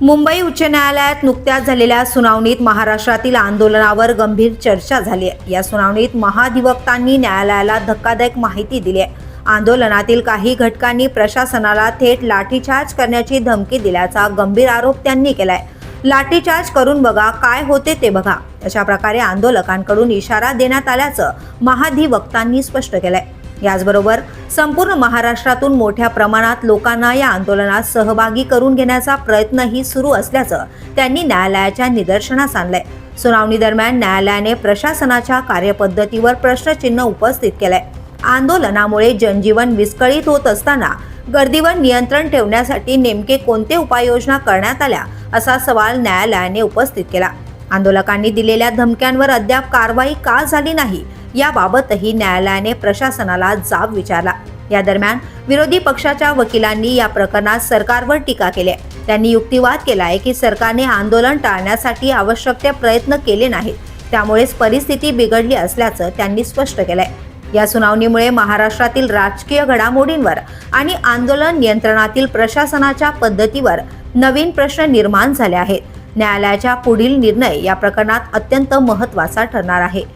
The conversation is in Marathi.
मुंबई उच्च न्यायालयात नुकत्याच झालेल्या सुनावणीत महाराष्ट्रातील आंदोलनावर गंभीर चर्चा झाली आहे. या सुनावणीत महाधिवक्तांनी न्यायालयाला धक्कादायक माहिती दिली आहे. आंदोलनातील काही घटकांनी प्रशासनाला थेट लाठीचार्ज करण्याची धमकी दिल्याचा गंभीर आरोप त्यांनी केलाय. लाठीचार्ज करून बघा काय होते ते बघा. अशा प्रकारे आंदोलकांकडून इशारा देण्यात आल्याचं महाधिवक्तांनी स्पष्ट केलंय. याचबरोबर संपूर्ण महाराष्ट्रातून मोठ्या प्रमाणात लोकांना या आंदोलनात सहभागी करून घेण्याचा प्रयत्नही सुरू असल्याचं त्यांनी न्यायालयाच्या निदर्शनास आणलंय. सुनावणी दरम्यान न्यायालयाने प्रशासनाच्या कार्यपद्धतीवर प्रश्नचिन्ह उपस्थित केलंय. आंदोलनामुळे जनजीवन विस्कळीत होत असताना गर्दीवर नियंत्रण ठेवण्यासाठी नेमके कोणते उपाययोजना करण्यात आल्या असा सवाल न्यायालयाने उपस्थित केला. आंदोलकांनी दिलेल्या धमक्यांवर अद्याप कारवाई का झाली नाही याबाबतही न्यायालयाने प्रशासनाला जाब विचारला. या दरम्यान विरोधी पक्षाच्या वकिलांनी या प्रकरणात सरकारवर टीका केली आहे. त्यांनी युक्तिवाद केला आहे की सरकारने आंदोलन टाळण्यासाठी आवश्यक ते प्रयत्न केले नाहीत. त्यामुळेच परिस्थिती बिघडली असल्याचं त्यांनी स्पष्ट केलंय. या सुनावणीमुळे महाराष्ट्रातील राजकीय घडामोडींवर आणि आंदोलन नियंत्रणातील प्रशासनाच्या पद्धतीवर नवीन प्रश्न निर्माण झाले आहेत. न्यायालयाच्या पुढील निर्णय या प्रकरणात अत्यंत महत्त्वाचा ठरणार आहे.